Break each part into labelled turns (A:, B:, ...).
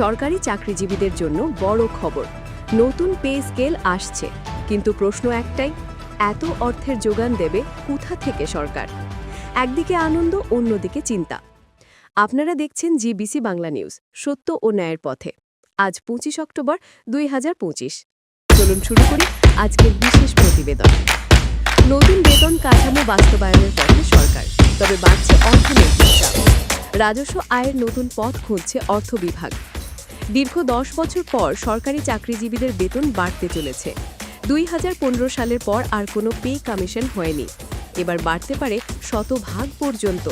A: সরকারি চাকরিজীবীদের জন্য বড় খবর। নতুন পে স্কেল আসছে, কিন্তু প্রশ্ন একটাই, এত অর্থের যোগান দেবে কোথা থেকে সরকার? একদিকে আনন্দ, অন্যদিকে চিন্তা। আপনারা দেখছেন জিবিসি বাংলা নিউজ, সত্য ও ন্যায়ের পথে। আজ পঁচিশ অক্টোবর দুই হাজার পঁচিশ। চলুন শুরু করি আজকের বিশেষ প্রতিবেদন। নতুন বেতন কাঠামো বাস্তবায়নের পথে সরকার, তবে বাড়ছে অর্থনৈতিক চাপ। রাজস্ব আয়ের নতুন পথ খুঁজছে অর্থ বিভাগ। দীর্ঘ দশ বছর পর সরকারি চাকরিজীবীদের বেতন বাড়তে চলেছে। দুই হাজার পনেরো সালের পর আর কোনো পে কমিশন হয়নি। এবার বাড়তে পারে শতভাগ পর্যন্ত।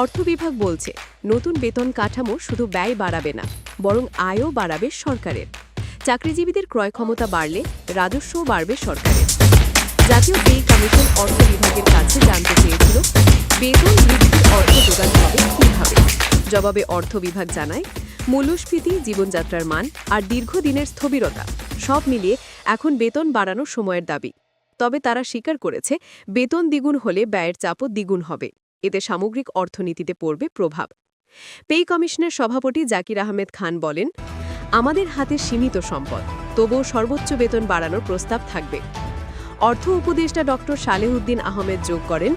A: অর্থ বিভাগ বলছে, নতুন বেতন কাঠামো শুধু ব্যয় বাড়াবে না, বরং আয়ও বাড়াবে সরকারের। চাকরিজীবীদের ক্রয় ক্ষমতা বাড়লে রাজস্বও বাড়বে সরকারের। জাতীয় পে কমিশন অর্থ বিভাগের কাছে জানতে চেয়েছিল, বেতন বৃদ্ধির অর্থ যোগান হবে কীভাবে? জবাবে অর্থ বিভাগ জানায় মূল্যস্ফীতি, জীবনযাত্রার মান আর দীর্ঘদিনের স্থবিরতা সব মিলিয়ে এখন বেতন বাড়ানোর সময়ের দাবি। তবে তারা স্বীকার করেছে, বেতন দ্বিগুণ হলে ব্যয়ের চাপও দ্বিগুণ হবে। এতে সামগ্রিক অর্থনীতিতে পড়বে প্রভাব। পে কমিশনের সভাপতি জাকির আহমেদ খান বলেন, আমাদের হাতে সীমিত সম্পদ, তবুও সর্বোচ্চ বেতন বাড়ানোর প্রস্তাব থাকবে। অর্থ উপদেষ্টা ডক্টর সালেহুদ্দিন আহমেদ যোগ করেন,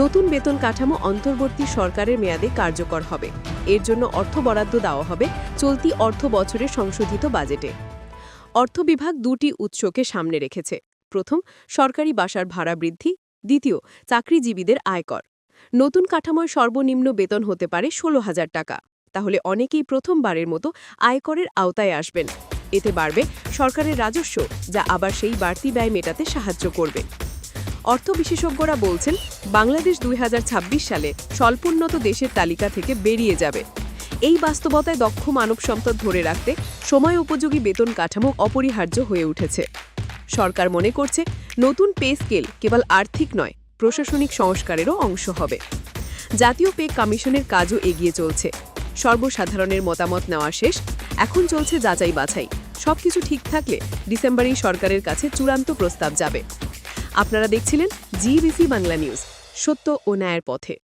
A: নতুন বেতন কাঠামো অন্তর্বর্তী সরকারের মেয়াদে কার্যকর হবে। এর জন্য অর্থ বরাদ্দ দেওয়া হবে চলতি অর্থ বছরের সংশোধিত বাজেটে। অর্থ বিভাগ দুটি উৎসকে সামনে রেখেছে। প্রথম, সরকারি বাসার ভাড়া বৃদ্ধি। দ্বিতীয়, চাকরিজীবীদের আয়কর। নতুন কাঠামোয় সর্বনিম্ন বেতন হতে পারে ষোলো হাজার টাকা। তাহলে অনেকেই প্রথমবারের মতো আয়করের আওতায় আসবেন। এতে বাড়বে সরকারের রাজস্ব, যা আবার সেই বাড়তি ব্যয় মেটাতে সাহায্য করবে। অর্থ বিশেষজ্ঞরা বলছেন, বাংলাদেশ দুই হাজার ছাব্বিশ সালে স্বল্পোন্নত দেশের তালিকা থেকে বেরিয়ে যাবে। এই বাস্তবতায় দক্ষ মানব সম্পদ ধরে রাখতে সময় উপযোগী বেতন কাঠামো অপরিহার্য হয়ে উঠেছে। সরকার মনে করছে, নতুন পে স্কেল কেবল আর্থিক নয়, প্রশাসনিক সংস্কারেরও অংশ হবে। জাতীয় পে কমিশনের কাজও এগিয়ে চলছে। সর্বসাধারণের মতামত নেওয়া শেষ, এখন চলছে যাচাই বাছাই সবকিছু ঠিক থাকলে ডিসেম্বরেই সরকারের কাছে চূড়ান্ত প্রস্তাব যাবে। আপনারা দেখছিলেন জিবিসি বাংলা নিউজ সত্য ও ন্যায়ের পথে।